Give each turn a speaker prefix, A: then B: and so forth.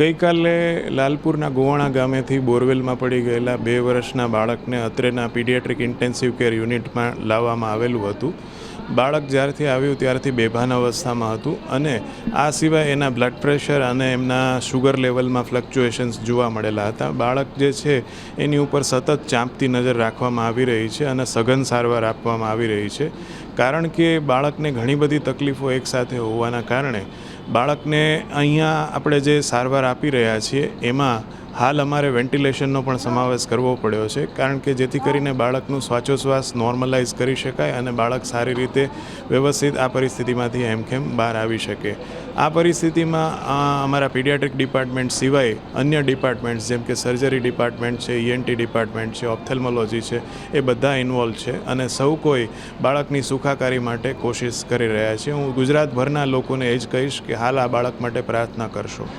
A: ગઈકાલે લાલપુરના ગોવાણા ગામેથી બોરવેલમાં પડી ગયેલા બે વર્ષના બાળકને અત્રેના પીડિયાટ્રિક ઇન્ટેન્સિવ કેર યુનિટમાં લાવવામાં આવેલું હતું. બાળક જ્યારથી આવ્યું ત્યારથી બેભાન અવસ્થામાં હતું અને આ સિવાય એના બ્લડ પ્રેશર અને એમના શુગર લેવલમાં ફ્લક્ચ્યુએશન્સ જોવા મળેલા હતા. બાળક જે છે, એની ઉપર સતત ચાંપતી નજર રાખવામાં આવી રહી છે અને સઘન સારવાર આપવામાં આવી રહી છે. કારણ કે બાળકને ઘણી બધી તકલીફો એકસાથે હોવાના કારણે બાળકને અહીંયા આપણે જે સારવાર આપી રહ્યા છીએ, એમાં હાલ અમારે વેન્ટિલેશનનો પણ સમાવેશ કરવો પડ્યો છે, કારણ કે જેથી કરીને બાળકનું શ્વાસોશ્વાસ નોર્મલાઇઝ કરી શકાય અને બાળક સારી રીતે વ્યવસ્થિત આ પરિસ્થિતિમાંથી હેમખેમ બહાર આવી શકે. આ પરિસ્થિતિમાં અમારા પીડિયાટ્રિક ડિપાર્ટમેન્ટ સિવાય અન્ય ડિપાર્ટમેન્ટ્સ, જેમ કે સર્જરી ડિપાર્ટમેન્ટ છે ઈએનટી ડિપાર્ટમેન્ટ છે, ઓપ્થેલ્મોલોજી છે, એ બધા ઇન્વોલ્વ છે અને સૌ કોઈ બાળકની સુખાકારી માટે કોશિશ કરી રહ્યા છે. હું ગુજરાતભરના લોકોને એ જ કહીશ કે હાલ આ બાળક માટે પ્રાર્થના કરશો.